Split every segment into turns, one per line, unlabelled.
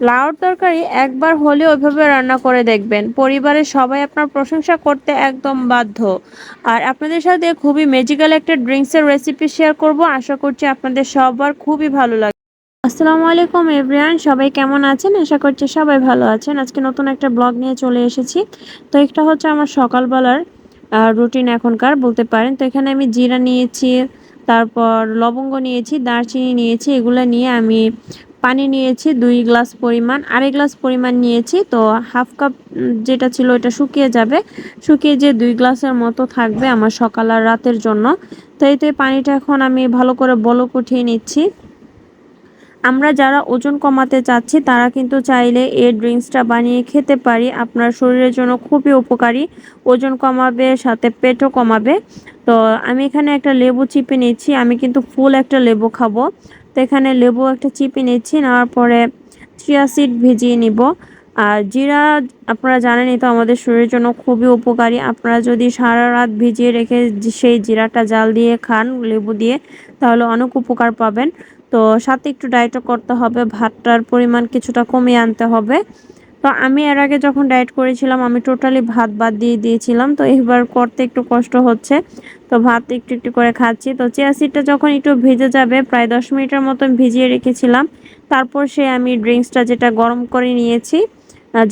লাউর তরকারি একবার হলেও ওইভাবে রান্না করে দেখবেন। পরিবারের সবাই আপনার প্রশংসা করতে একদম বাধ্য। আর আপনাদের সাথে খুবই ম্যাজিক্যাল একটা ড্রিঙ্কসের রেসিপি শেয়ার করব। আশা করছি আপনাদের সবার খুবই ভালো লাগে আসসালামু আলাইকুম এভরিওয়ান, সবাই কেমন আছেন? আশা করছি সবাই ভালো আছেন। আজকে নতুন একটা ব্লগ নিয়ে চলে এসেছি। তো একটা হচ্ছে আমার সকালবেলার রুটিন এখনকার, বলতে পারেন। তো এখানে আমি জিরা নিয়েছি, তারপর লবঙ্গ নিয়েছি, দারচিনি নিয়েছি, এগুলো নিয়ে আমি পানি নিয়েছি, দুই গ্লাস পরিমাণ। আড়াই গ্লাস পরিমাণ নিয়েছি, তো হাফ কাপ যেটা ছিল এটা শুকিয়ে যাবে। শুকিয়ে যে দুই গ্লাসের মতো থাকবে আমার সকাল আর রাতের জন্য। তো এতে পানিটা এখন আমি ভালো করে বলক উঠিয়ে নিচ্ছি। আমরা যারা ওজন কমাতে চাচ্ছি, তারা কিন্তু চাইলে এই ড্রিঙ্কসটা বানিয়ে খেতে পারি। আপনার শরীরের জন্য খুবই উপকারী। ওজন কমাবে, সাথে পেটও কমাবে। তো আমি এখানে একটা লেবু চিপে নিচ্ছি। আমি কিন্তু ফুল একটা লেবু খাব। তো এখানে লেবু একটা চিপি নিচ্ছি, নেওয়ার পরে চিয়া সিড ভিজিয়ে নিব। আর জিরা আপনারা জানেনই তো আমাদের শরীরের জন্য খুবই উপকারী। আপনারা যদি সারা রাত ভিজিয়ে রেখে সেই জিরাটা জাল দিয়ে খান, লেবু দিয়ে, তাহলে অনেক উপকার পাবেন। তো সাথে একটু ডায়েটও করতে হবে, ভাতটার পরিমাণ কিছুটা কমিয়ে আনতে হবে। তো আমি এর আগে যখন ডায়েট করেছিলাম, আমি টোটালি ভাত বাদ দিয়ে দিয়েছিলাম। তো এবার করতে একটু কষ্ট হচ্ছে। তো ভাত একটু একটু করে খাচ্ছি। তো চেয়া যখন একটু ভেজে যাবে, প্রায় দশ মিনিটের মতন ভিজিয়ে রেখেছিলাম। তারপর সে আমি ড্রিঙ্কসটা যেটা গরম করে নিয়েছি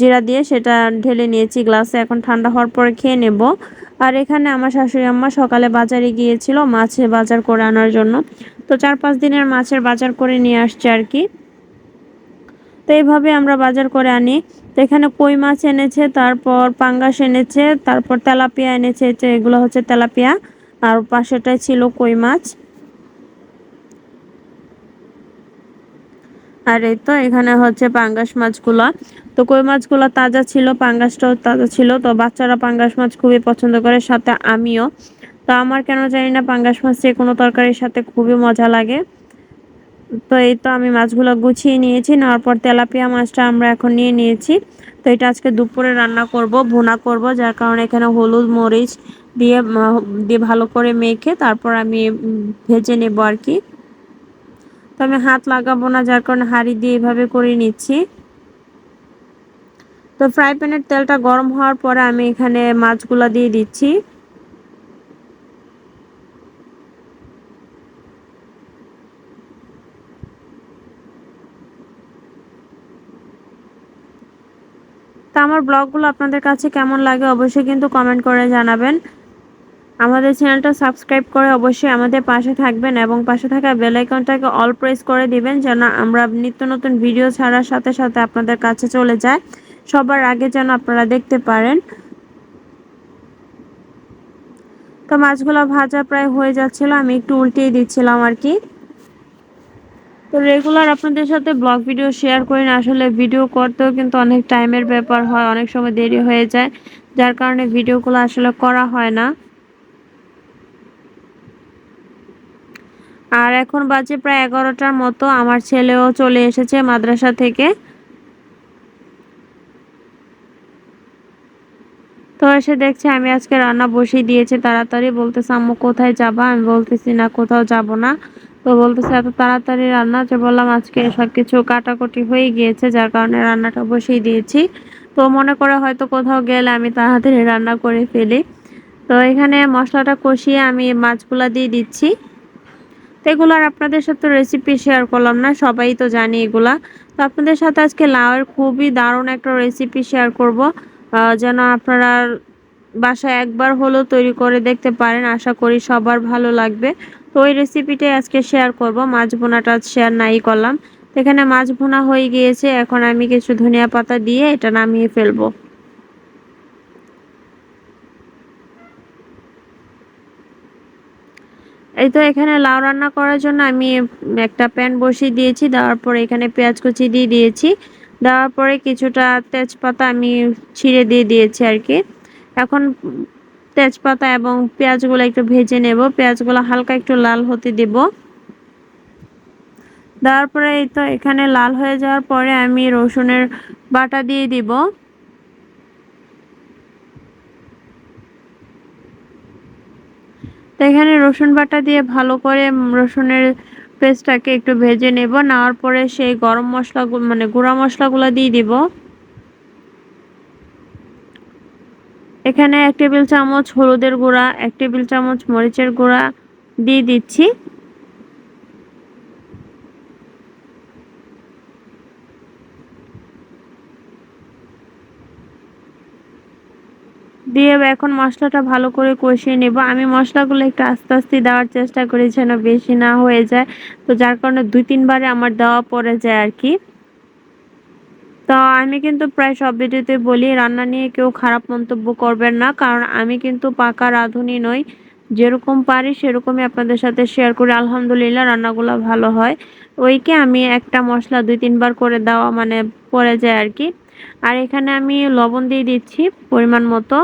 জিরা দিয়ে সেটা ঢেলে নিয়েছি গ্লাসে এখন ঠান্ডা হওয়ার পরে খেয়ে নেব। আর এখানে আমার শাশুড়ি আম্মা সকালে বাজারে গিয়েছিল মাছে বাজার করে আনার জন্য। তো চার পাঁচ দিনের মাছের বাজার করে নিয়ে আসছে আর কি। তো এইভাবে আমরা বাজার করে আনি। তো এখানে কই মাছ এনেছে, তারপর পাঙ্গাস এনেছে, তারপর তেলাপিয়া এনেছে এগুলো হচ্ছে তেলাপিয়া, আর পাশেটাই ছিল কই মাছ। আর এই তো এখানে হচ্ছে পাঙ্গাস মাছগুলো। তো কই মাছগুলো তাজা ছিল, পাঙ্গাসটাও তাজা ছিল, তো বাচ্চারা পাঙ্গাস মাছ খুবই পছন্দ করে, সাথে আমিও। তো আমার কেন জানি না, পাঙ্গাস মাছ যে কোনো তরকারির সাথে খুবই মজা লাগে। তো এই তো আমি মাছগুলো গুছিয়ে নিয়েছি, নেওয়ার পর তেলাপিয়া মাছটা আমরা এখন নিয়ে নিয়েছি। তো এটা আজকে দুপুরে রান্না করব, ভুনা করব, যার কারণে এখানে হলুদ, মরিচ দিয়ে দিয়ে ভালো করে মেখে তারপর আমি ভেজে নেব আর কি। তো আমি হাত লাগাবো না, যার কারণে হাঁড়ি দিয়ে এভাবে করে নিচ্ছি। তো ফ্রাই প্যানের তেলটা গরম হওয়ার পরে আমি এখানে মাছগুলো দিয়ে দিচ্ছি। তা আমার ব্লগগুলো আপনাদের কাছে কেমন লাগে অবশ্যই কিন্তু কমেন্ট করে জানাবেন। আমাদের চ্যানেলটা সাবস্ক্রাইব করে অবশ্যই আমাদের পাশে থাকবেন এবং পাশে থাকা বেল আইকনটাকে অল প্রেস করে দিবেন যেন আমরা নিত্য নতুন ভিডিও ছাড়ার সাথে সাথে আপনাদের কাছে চলে যায়। সবার আগে যেন আপনারা দেখতে পারেন। তো মাছগুলো ভাজা প্রায় হয়ে যাচ্ছিল, আমি একটু উল্টিয়ে দিচ্ছিলাম আর কি। তো রেগুলার আপনাদের সাথে ব্লগ ভিডিও শেয়ার করি না, আসলে ভিডিও করতেও কিন্তু অনেক টাইমের ব্যাপার হয়, অনেক সময় দেরি হয়ে যায়, যার কারণে ভিডিওগুলো আসলে করা হয় না। আর এখন বাজে প্রায় এগারোটার মতো, আমার ছেলেও চলে এসেছে মাদ্রাসা থেকে। তো এসে দেখছে আমি আজকে রান্না বসিয়ে দিয়েছি, তাড়াতাড়ি বলতেছে, আম্মু কোথায় যাবা? আমি বলতেছি, না, কোথাও যাব না। তো বলতেছে, এত তাড়াতাড়ি রান্না? যে বললাম, আজকে সব কিছু কাটাকুটি হয়ে গিয়েছে, যার কারণে রান্নাটা বসিয়ে দিয়েছি। তো মনে করে হয়তো কোথাও গেলে আমি তাড়াতাড়ি রান্না করে ফেলি। তো এখানে মশলাটা কষিয়ে আমি মাছগুলা দিয়ে দিচ্ছি। তো এগুলো আর আপনাদের সাথে রেসিপি শেয়ার করলাম না, সবাই তো জানি এগুলা। তো আপনাদের সাথে আজকে লাউয়ের খুবই দারুণ একটা রেসিপি শেয়ার করব। যেন আপনারা বাসায় একবার হলেও তৈরি করে দেখতে পারেন। আশা করি সবার ভালো লাগবে। তো ওই রেসিপিটাই আজকে শেয়ার করব। মাছ ভুনাটা শেয়ার নাই করলাম। এখানে মাছ ভুনা হয়ে গিয়েছে। এখন আমি কিছু ধনিয়া পাতা দিয়ে এটা নামিয়ে ফেলব। এই তো এখানে লাউ রান্না করার জন্য আমি একটা প্যান বসিয়ে দিয়েছি। দেওয়ার পরে এখানে পেঁয়াজ কুচি দিয়ে দিয়েছি। দেওয়ার পরে কিছুটা তেজপাতা আমি ছিঁড়ে দিয়ে দিয়েছি আর কি। এখন তেজপাতা এবং পেঁয়াজগুলো একটু ভেজে নেব। পেঁয়াজগুলো হালকা একটু লাল হতে দেব। দেওয়ার পরে এই তো এখানে লাল হয়ে যাওয়ার পরে আমি রসুনের বাটা দিয়ে দিব। তো এখানে রসুন বাটা দিয়ে ভালো করে রসুনের পেস্টটাকে একটু ভেজে নেব। নেওয়ার পরে সেই গরম মশলাগুলো মানে গুঁড়া মশলাগুলো দিয়ে দিব। এখানে এক টেবিল চামচ হলুদের গুঁড়া, এক টেবিল চামচ মরিচের গুঁড়া দিয়ে দিচ্ছি। দিয়ে এখন মশলাটা ভালো করে কষিয়ে নেব। আমি মশলাগুলো একটু আস্তে আস্তে দেওয়ার চেষ্টা করি যেন বেশি না হয়ে যায়। তো যার কারণে দুই তিনবারে আমার দেওয়া পড়ে যায় আর কি। তো আমি কিন্তু প্রায় সব ভিডিওতে বলি, রান্না নিয়ে কেউ খারাপ মন্তব্য করবেন না, কারণ আমি কিন্তু পাকা রাঁধুনি নই। যেরকম পারি সেরকমই আপনাদের সাথে শেয়ার করি। আলহামদুলিল্লাহ, রান্নাগুলো ভালো হয়। ওইকে আমি একটা মশলা দুই তিনবার করে দেওয়া মানে পড়ে যায় আর কি। আর এখানে আমি লবণ দিয়ে দিচ্ছি পরিমাণ মতো।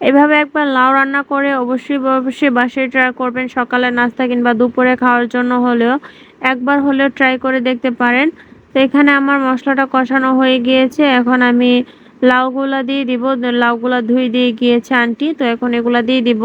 এভাবে একবার লাউ রান্না করে অবশ্যই অবশ্যই বাসায় ট্রাই করবেন। সকালে নাস্তা কিংবা দুপুরে খাওয়ার জন্য হলেও একবার হলেও ট্রাই করে দেখতে পারেন। তো এখানে আমার মশলাটা কষানো হয়ে গিয়েছে। এখন আমি লাউগুলা দিয়ে দিব। লাউগুলা ধুই দিয়ে গিয়েছে আনটি। তো এখন এগুলা দিয়ে দিব।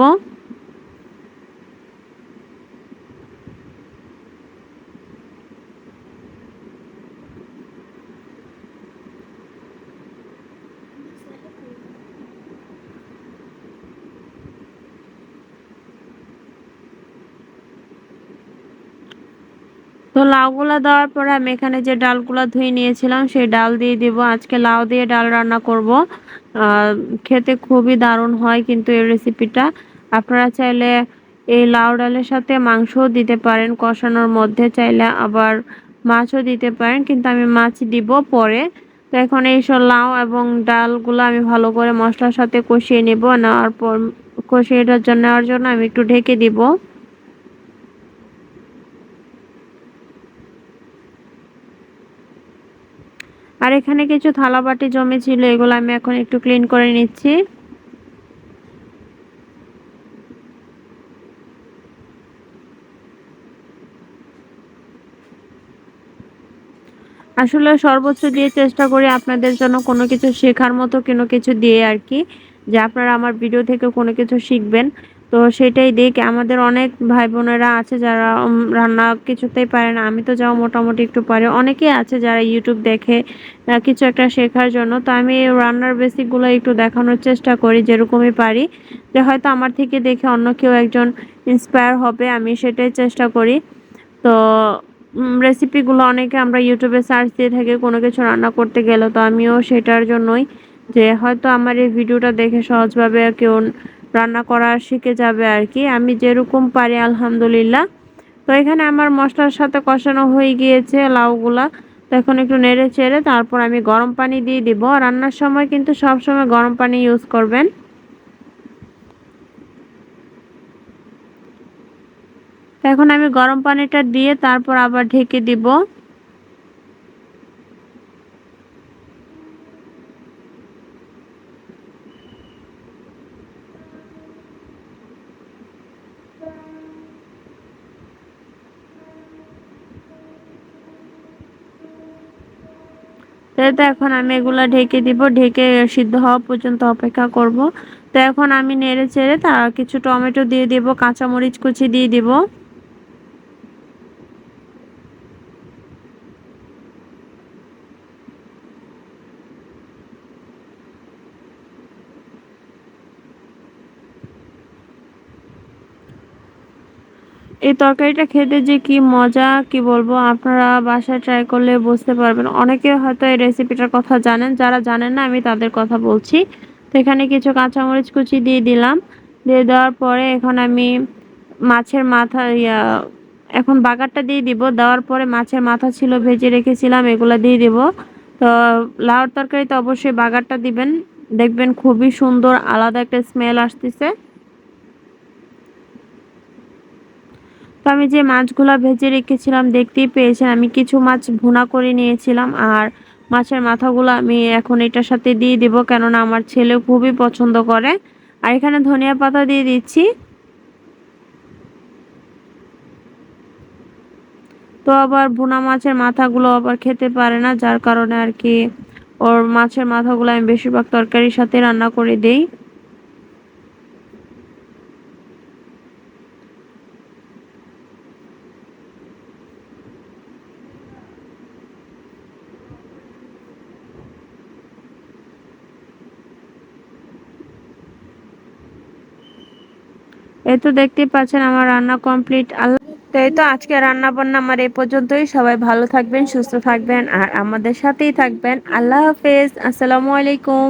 লাউগুলা দেওয়ার পরে আমি এখানে যে ডালগুলা ধুয়ে নিয়েছিলাম, সেই ডাল দিয়ে দিব। আজকে লাউ দিয়ে ডাল রান্না করব। খেতে খুবই দারুণ হয় কিন্তু এই রেসিপিটা আপনারা চাইলে এই লাউ ডালের সাথে মাংসও দিতে পারেন, কষানোর মধ্যে চাইলে আবার মাছও দিতে পারেন, কিন্তু আমি মাছ দিব পরে। তো এখন এইসব লাউ এবং ডালগুলো আমি ভালো করে মশলার সাথে কষিয়ে নেব, নেওয়ার পর, কষিয়ে নেওয়ার জন্য আমি একটু ঢেকে দিব। আর এখানে কিছু থালা বাটি জমে ছিল, এগুলো আমি এখন একটু ক্লিন করে নিচ্ছি। আসলে সর্বোচ্চ দিয়ে চেষ্টা করি আপনাদের জন্য কোনো কিছু শেখার মতো কোনো কিছু দিয়ে আর কি, যে আপনারা আমার ভিডিও থেকে কোনো কিছু শিখবেন। তো সেটাই দেখ আমাদের অনেক ভাই বোনেরা আছে যারা রান্না কিছুতেই পারে না। আমি তো যাও মোটামুটি একটু পারে। অনেকেই আছে যারা ইউটিউব দেখে কিছু একটা শেখার জন্য। তো আমি রান্নার বেসিকগুলো একটু দেখানোর চেষ্টা করি, যেরকমই পারি। যে হয়তো আমার থেকে দেখে অন্য কেউ একজন ইন্সপায়ার হবে, আমি সেটাই চেষ্টা করি। তো রেসিপিগুলো অনেকে আমরা ইউটিউবে সার্চ দিয়ে থাকি, কোনো কিছু রান্না করতে গেলে। তো আমিও সেটার জন্যই যে হয়তো আমার এই ভিডিওটা দেখে সহজভাবে কেউ রান্না করা শিখে যাবে আর কি। আমি যেরকম পারি, আলহামদুলিল্লাহ। তো এখানে আমার মশলার সাথে কষানো হয়ে গিয়েছে লাউগুলা। তো এখন একটু নেড়ে চেড়ে তারপর আমি গরম পানি দিয়ে দিব। রান্নার সময় কিন্তু সব সময় গরম পানি ইউজ করবেন। এখন আমি গরম পানিটা দিয়ে তারপর আবার ঢেকে দিব। তো এখন আমি এগুলো ঢেকে দিব। ঢেকে সিদ্ধ হওয়া পর্যন্ত অপেক্ষা করব। তো এখন আমি নেড়ে চেড়ে তা কিছু টমেটো দিয়ে দেবো, কাঁচামরিচ কুচি দিয়ে দিব। এই তরকারিটা খেতে যে কি মজা, কি বলব? আপনারা বাসায় ট্রাই করলে বুঝতে পারবেন। অনেকে হয়তো এই রেসিপিটার কথা জানেন, যারা জানেন না, আমি তাদের কথা বলছি। তো এখানে কিছু কাঁচামরিচ কুচি দিয়ে দিলাম। দিয়ে দেওয়ার পরে এখন আমি মাছের মাথা, ইয়া, এখন বাগারটা দিয়ে দিব। দেওয়ার পরে মাছের মাথা ছিল, ভেজে রেখেছিলাম, এগুলো দিয়ে দিব। তো লাউর তরকারিতে অবশ্যই বাগারটা দিবেন। দেখবেন খুবই সুন্দর, আলাদা একটা স্মেল আসতেছে। তো আমি যে মাছগুলো ভেজে রেখেছিলাম, দেখতেই পেয়েছেন, আমি কিছু মাছ ভুনা করে নিয়েছিলাম আর মাছের মাথাগুলো আমি এখন এটার সাথে দিয়ে দিব কেননা আমার ছেলে খুবই পছন্দ করে। আর এখানে ধনিয়া পাতা দিয়ে দিচ্ছি। তো আবার ভুনা মাছের মাথাগুলো আবার খেতে পারে না, যার কারণে আর কি ওর মাছের মাথাগুলো আমি বেশিরভাগ তরকারির সাথে রান্না করে দিই। এই তো দেখতেই পাচ্ছেন আমার রান্না কমপ্লিট। আল্লাহ তো এই তো আজকে রান্না বান্না আমার এই পর্যন্তই। সবাই ভালো থাকবেন, সুস্থ থাকবেন, আর আমাদের সাথেই থাকবেন। আল্লাহ হাফেজ। আসসালামু আলাইকুম।